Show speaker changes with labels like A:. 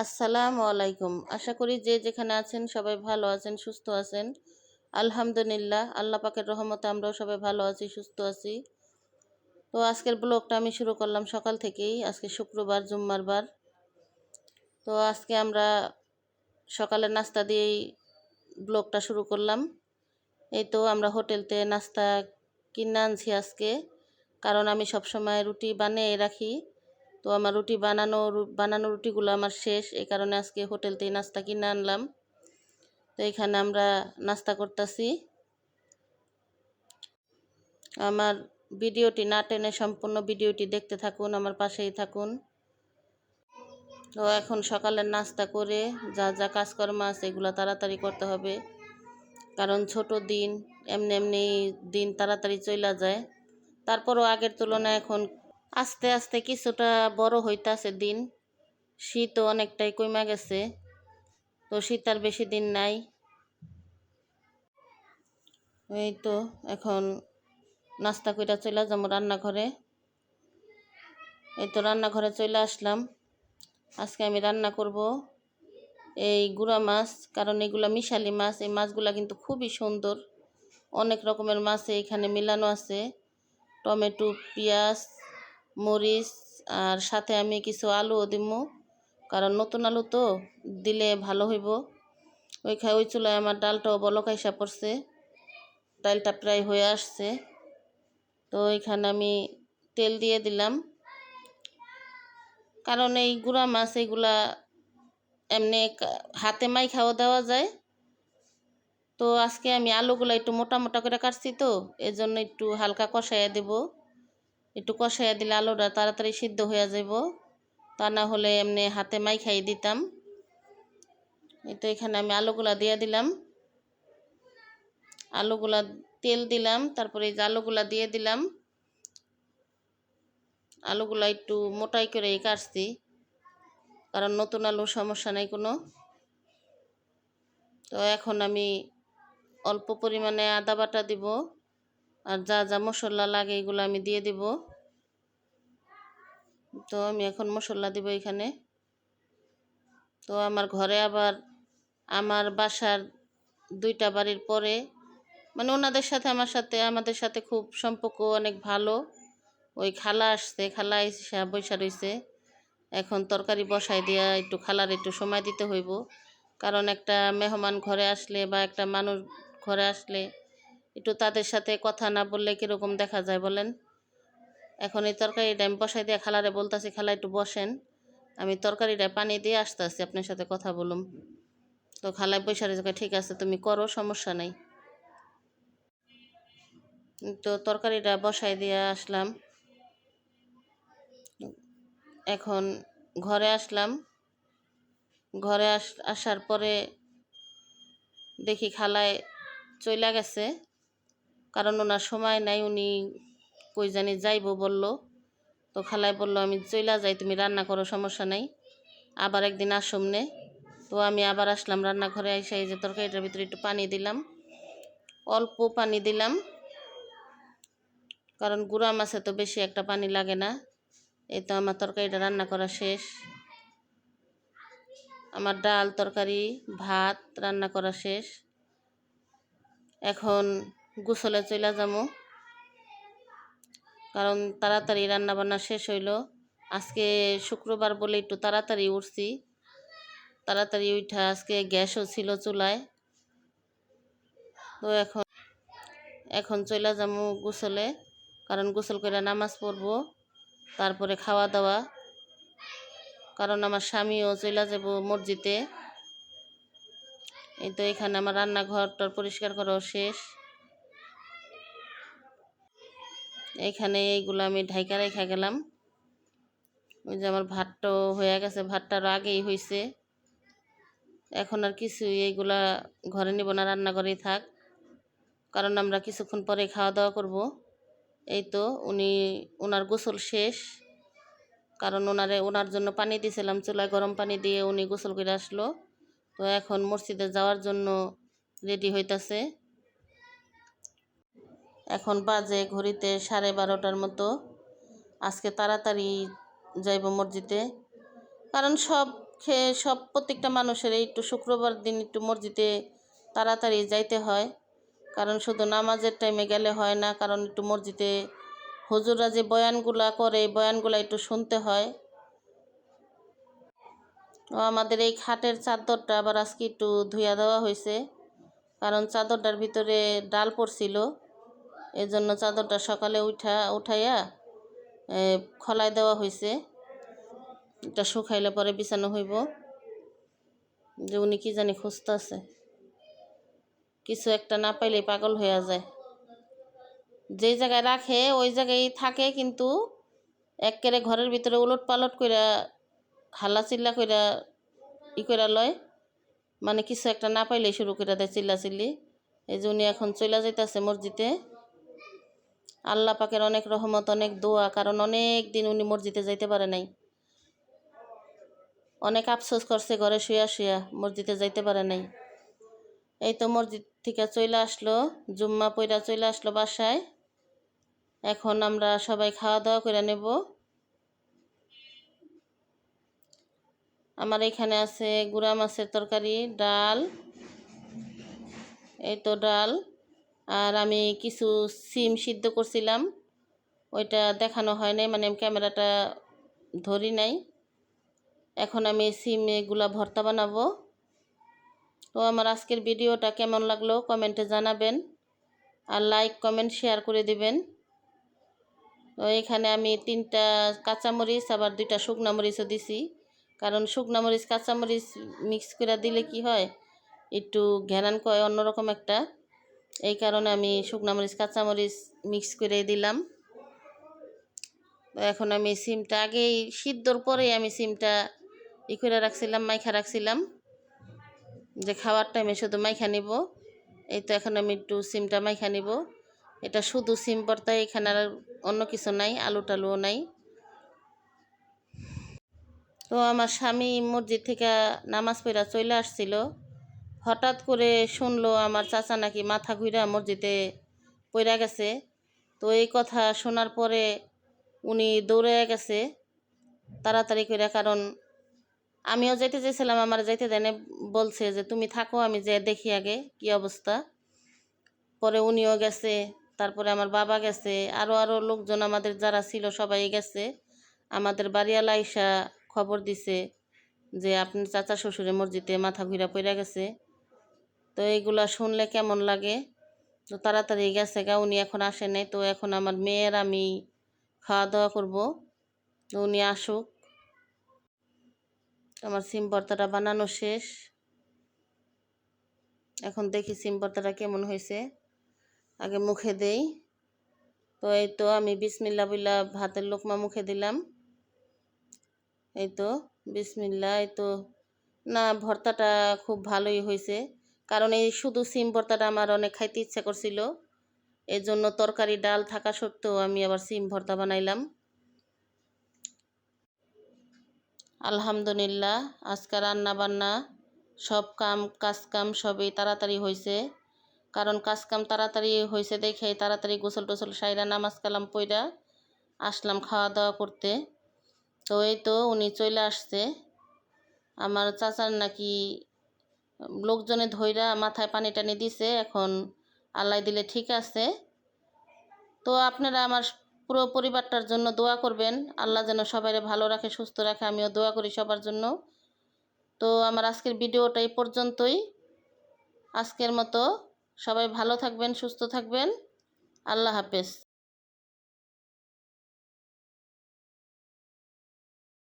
A: আসসালামু আলাইকুম। আশা করি যে যেখানে আছেন সবাই ভালো আছেন, সুস্থ আছেন। আলহামদুলিল্লাহ, আল্লাহ পাকের রহমতে আমরাও সবাই ভালো আছি, সুস্থ আছি। তো আজকের ব্লগটা আমি শুরু করলাম সকাল থেকেই। আজকে শুক্রবার, জুম্মার বার। তো আজকে আমরা সকালের নাস্তা দিয়েই ব্লগটা শুরু করলাম। এই তো আমরা হোটেলতে নাস্তা কিনে আনছি আজকে। কারণ আমি সবসময় রুটি বানিয়ে রাখি। তো আমার রুটি বানানো বানানো রুটিগুলো আমার শেষ। এই কারণে আজকে হোটেলতেই নাস্তা কিনে আনলাম। তো এখানে আমরা নাস্তা করতেছি। আমার ভিডিওটি না টেনে সম্পূর্ণ ভিডিওটি দেখতে থাকুন, আমার পাশেই থাকুন। তো এখন সকালের নাস্তা করে যা যা কাজকর্ম আছে এগুলো তাড়াতাড়ি করতে হবে। কারণ ছোট দিন, এমনি এমনি দিন তাড়াতাড়ি চলে যায়। তারপরও আগের তুলনায় এখন আস্তে আস্তে কিছুটা বড় হইতাছে দিন। শীতও অনেকটাই কমে গেছে, তো শীত আর বেশি দিন নাই। এই তো এখন নাস্তা কইরা চলে যাব রান্নাঘরে। এই তো রান্নাঘরে চলে আসলাম। আজকে আমি রান্না করব এই গুড়া মাছ, কারণ এগুলা মিশালি মাছ। এই মাছগুলা কিন্তু খুবই সুন্দর। অনেক রকমের মাছ এখানে মিলানো আছে। টমেটো, পেঁয়াজ মরিচ, আর সাথে আমি কিছু আলুও দিব কারণ নতুন আলু তো দিলে ভালো হইব। ওই খাই ওই চুলায় আমার ডালটাও বলকাইসা পড়ছে। ডালটা প্রায় হয়ে আসছে। তো এখানে আমি তেল দিয়ে দিলাম। কারণ এই গুঁড়া মাছ এইগুলা এমনি হাতে মাই খাওয়া দেওয়া যায়। তো আজকে আমি আলুগুলো একটু মোটা মোটা করে কাটছি তো, এজন্য একটু হালকা কষাইয়া দেবো। একটু কষাইয়া দিলে আলুটা তাড়াতাড়ি সিদ্ধ হয়ে যাব তা না হলে এমনি হাতে মাই খাই দিতাম। এই তো এখানে আমি আলুগুলা দিয়ে দিলাম। আলুগুলা তেল দিলাম, তারপরে এই যে আলুগুলা দিয়ে দিলাম। আলুগুলা একটু মোটাই করে কাটছি, কারণ নতুন আলু সমস্যা নেই কোনো। তো এখন আমি অল্প পরিমাণে আদা বাটা দিব। আর যা যা মশলা লাগে এগুলো আমি দিয়ে দিব। তো আমি এখন মশলা দিব এখানে। তো আমার ঘরে আবার আমার বাসার দুইটা বাড়ির পরে মানে ওনাদের সাথে, আমার সাথে, আমাদের সাথে খুব সম্পর্ক অনেক ভালো। ওই খালা আসছে, খালা এসে বৈশা রয়েছে এখন তরকারি বসাই দিয়া একটু খালার একটু সময় দিতে হইব। কারণ একটা মেহমান ঘরে আসলে বা একটা মানুষ ঘরে আসলে একটু তাদের সাথে কথা না বললে কীরকম দেখা যায় বলেন? এখন এই তরকারিটা আমি বসাই দিয়ে খালারে বলতেছি, খালা একটু বসেন। আমি তরকারিটা পানি দিয়ে আসতে আসছি আপনার সাথে কথা বলুম। তো খালায় বৈশারে ঠিক আছে, তুমি করো, সমস্যা নাই। তো তরকারিটা বসাই দিয়ে আসলাম। এখন ঘরে আসলাম। ঘরে আস, আসার পরে দেখি খালায় চইলা গেছে। কারণ ওনার সময় নাই, উনি কই জানি যাইব বলল। তো খালায় বলল, আমি চইলা যাই, তুমি রান্না করো, সমস্যা নাই। আবার একদিন আসমনে তো আমি আবার আসলাম রান্নাঘরে এসে এই যে তরকারিটার ভিতরে একটু পানি দিলাম। অল্প পানি দিলাম, কারণ গুঁড়া মাছে তো বেশি একটা পানি লাগে না। এই তো আমার তরকারিটা রান্না করা শেষ। আমার ডাল, তরকারি, ভাত রান্না করা শেষ। এখন গোসলে চলে যাব কারণ তাড়াতাড়ি রান্নাবান্না শেষ হইল। আজকে শুক্রবার বলে একটু তাড়াতাড়ি উঠছি। তাড়াতাড়ি উঠা আজকে গ্যাসও ছিল চুলায়। তো এখন এখন চলে যাব গোসলে। কারণ গোসল করে নামাজ পড়ব, তারপরে খাওয়া দাওয়া কারণ আমার স্বামীও চলে যাব মসজিদে। এই তো এখানে আমার রান্নাঘরটার পরিষ্কার করাও শেষ। এখানে এইগুলো আমি ঢাইকা রেখা গেলাম। ওই যে আমার ভাতটাও হয়ে গেছে ভাতটারও আগেই হয়েছে এখন আর কিছু এইগুলা ঘরে নিব না, রান্নাঘরেই থাক। কারণ আমরা কিছুক্ষণ পরে খাওয়া দাওয়া করব। এই তো উনি ওনার গোসল শেষ। কারণ ওনারে ওনার জন্য পানি দিয়েছিলাম চুলায় গরম পানি দিয়ে উনি গোসল করে আসলো। তো এখন মসজিদে যাওয়ার জন্য রেডি হইতাছে। এখন বাজে ঘড়িতে সাড়ে বারোটার মতো। আজকে তাড়াতাড়ি যাইব মসজিদে। কারণ সব খেয়ে সব প্রত্যেকটা মানুষের একটু শুক্রবার দিন একটু মসজিদে তাড়াতাড়ি যাইতে হয়। কারণ শুধু নামাজের টাইমে গেলে হয় না, কারণ একটু মসজিদে হুজুররা যে বয়ানগুলা করে বয়ানগুলা একটু শুনতে হয়। আমাদের এই খাটের চাদরটা আবার আজকে একটু ধুইয়া দেওয়া হয়েছে। কারণ চাদরটার ভিতরে ডাল পড়ছিল। এই জন্য চাদরটা সকালে উঠা, উঠাইয়া খলায় দেওয়া হয়েছে এটা শুকাইলে পরে বিছানো হইব। যে উনি কি জানি খুঁজতেছে। কিছু একটা না পাইলে পাগল হয়ে যায়। যেই জায়গায় রাখে, ওই জায়গায় থাকে, কিন্তু একেবারে ঘরের ভিতরে উলট পালট কইরা হাল্লা চিল্লা কইরা, ই কইরা লয়। মানে কিছু একটা না পাইলেই শুরু করে দেয় চিল্লা চিল্লি এই যে উনি এখন চলে যাইতেছে মসজিদে। আল্লাহ পাকের অনেক রহমত, অনেক দোয়া, কারণ অনেক দিন উনি মসজিদে যাইতে পারে নাই। অনেক আফসোস করছে ঘরে শুয়া শুয়া, মসজিদে যাইতে পারে নাই। এই তো মসজিদ থেকে চলে আসলো, জুম্মা পইরা চলে আসলো বাসায়। এখন আমরা সবাই খাওয়া দাওয়া করে নেব। আমার এখানে আছে গুড়া মাছের তরকারি, ডাল। এই তো ডাল। আর আমি কিছু সিম সিদ্ধ করছিলাম। ওইটা দেখানো হয় নাই মানে ক্যামেরাটা ধরি নাই। এখন আমি সিম এগুলা ভর্তা বানাবো। তো আমার আজকের ভিডিওটা কেমন লাগল কমেন্টে জানাবেন আর লাইক, কমেন্ট, শেয়ার করে দিবেন। তো এখানে আমি তিনটা কাঁচামরিচ, আবার দুইটা শুকনা মরিচও দিছি। কারণ শুকনা মরিচ, কাঁচামরিচ মিক্স করে দিলে কি হয়, একটু ঘেরান কয়, অন্যরকম একটা। এই কারণে আমি শুকনা মরিচ কাঁচামরিচ মিক্স করে দিলাম। তো এখন আমি সিমটা আগেই সিদ্ধর পরেই আমি সিমটা ই করে রাখছিলাম, মাইখা রাখছিলাম। যে খাওয়ার টাইমে শুধু মাইখা নিব। এই তো এখন আমি একটু সিমটা মাইখা নিব। এটা শুধু সিম ভর্তা এখানে আর অন্য কিছু নাই, আলু টালুও নাই। তো আমার স্বামী মসজিদ থেকে নামাজ পড়া চলে আসছিল। হঠাৎ করে শুনলো আমার চাচা নাকি মাথা ঘুরা মসজিদে পড়া গেছে। তো এই কথা শোনার পরে উনি দৌড়ে গেছে তাড়াতাড়ি করে কারণ আমিও যেতে চেয়েছিলাম আমার যাইতে দেনে বলছে যে, তুমি থাকো, আমি যে দেখি আগে কি অবস্থা। পরে উনিও গেছে, তারপরে আমার বাবা গেছে আরও আরও লোকজন আমাদের যারা ছিল সবাই গেছে। আমাদের বাড়িওয়ালা আইসা খবর দিছে যে, আপনার চাচা শ্বশুরের মসজিদে মাথা ঘুরা পড়ে গেছে। তো এইগুলা শুনলে কেমন লাগে? তো তাড়াতাড়ি গেছে গা, উনি এখন আসে নাই, তো এখন আমার মেয়ের আমি খাওয়া দাওয়া করব। তো উনি আসুক। আমার সিম ভর্তাটা বানানো শেষ। এখন দেখি সিম ভর্তাটা কেমন হয়েছে। আগে মুখে দেই। তো এই তো আমি বিসমিল্লা বিল্লা ভাতের লোকমা মুখে দিলাম। এই তো, বিসমিল্লা, এই তো। না, ভর্তাটা খুব ভালোই হয়েছে। কারণ এই শুধু সিম ভর্তাটা আমার অনেক খাইতে ইচ্ছা করছিল। এই জন্য তরকারি, ডাল থাকা সত্ত্বেও আমি আবার সিম ভর্তা বানাইলাম। আলহামদুলিল্লাহ, আজকে রান্না বান্না সব কাম কাজ কাম সবই তাড়াতাড়ি হয়েছে কারণ কাজ কাম তাড়াতাড়ি হয়েছে দেখে তাড়াতাড়ি গোসল টোসল সাইরা নামাজ কালাম পইরা আসলাম খাওয়া দাওয়া করতে। তো এই তো উনি চলে আসছে। আমার চাচার নাকি লোকজনে ধইরা মাথায় পানি টানি দিছে, এখন আল্লাহ দিলে ঠিক আছে। তো আপনারা আমার পুরো পরিবারটার জন্য দোয়া করবেন। আল্লাহ যেন সবাই ভালো রাখে, সুস্থ রাখে, আমিও দোয়া করি সবার জন্য। তো আমার আজকের ভিডিওটা এই পর্যন্তই। আজকের মতো সবাই ভালো থাকবেন, সুস্থ থাকবেন। আল্লাহ হাফেজ।